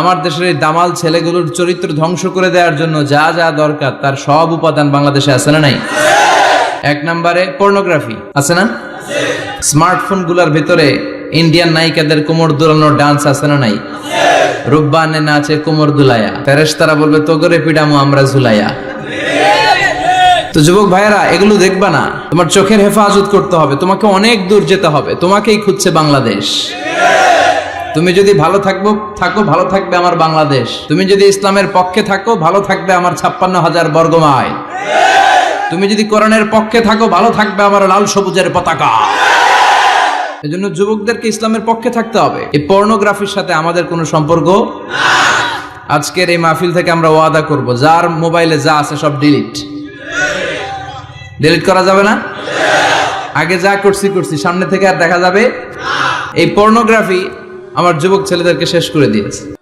আমার দেশের এই দামাল ছেলেগুলোর চরিত্র ধ্বংস করে দেওয়ার জন্য যা যা দরকার, তার সব উপাদান বাংলাদেশে আছে না নাই? এক নম্বরে পর্নোগ্রাফি আছে না? স্মার্টফোনগুলার ভিতরে ইন্ডিয়ান নায়িকাদের কোমর দুলানোর ডান্স আছে না নাই? রুব্বানে নাচে কোমর দুলায়া। ফেরেশতারা বলবে তোগরে পিডামো, আমরা ঝুলাইয়া তো যুবক ভাইয়েরা, এগুলো দেখবা না। তোমার চোখের হেফাজত করতে হবে। তোমাকে অনেক দূর যেতে হবে। তোমাকেই খুঁজছে বাংলাদেশ। তুমি যদি ভালো থাকব, থাকো, ভালো থাকবে আমার বাংলাদেশ। তুমি যদি ইসলামের পক্ষে থাকো, ভালো থাকবে আমার ছাপ্পান্ন হাজার বর্গমায় তুমি যদি কোরআনের পক্ষে থাকো, ভালো থাকবে আমার লাল সবুজের পতাকা। এজন্য যুবকদেরকে ইসলামের পক্ষে থাকতে হবে। এই পর্নোগ্রাফির সাথে আমাদের কোনো সম্পর্ক আজকের এই মাহফিল থেকে আমরা ওয়াদা করব, যার মোবাইলে যা আছে সব ডিলিট ডিলিট করা যাবে না? আগে যা করছি করছি। সামনে থেকে আর দেখা যাবে? এই পর্নোগ্রাফি আমার যুবক ছেলেদেরকে শেষ করে দিয়েছে।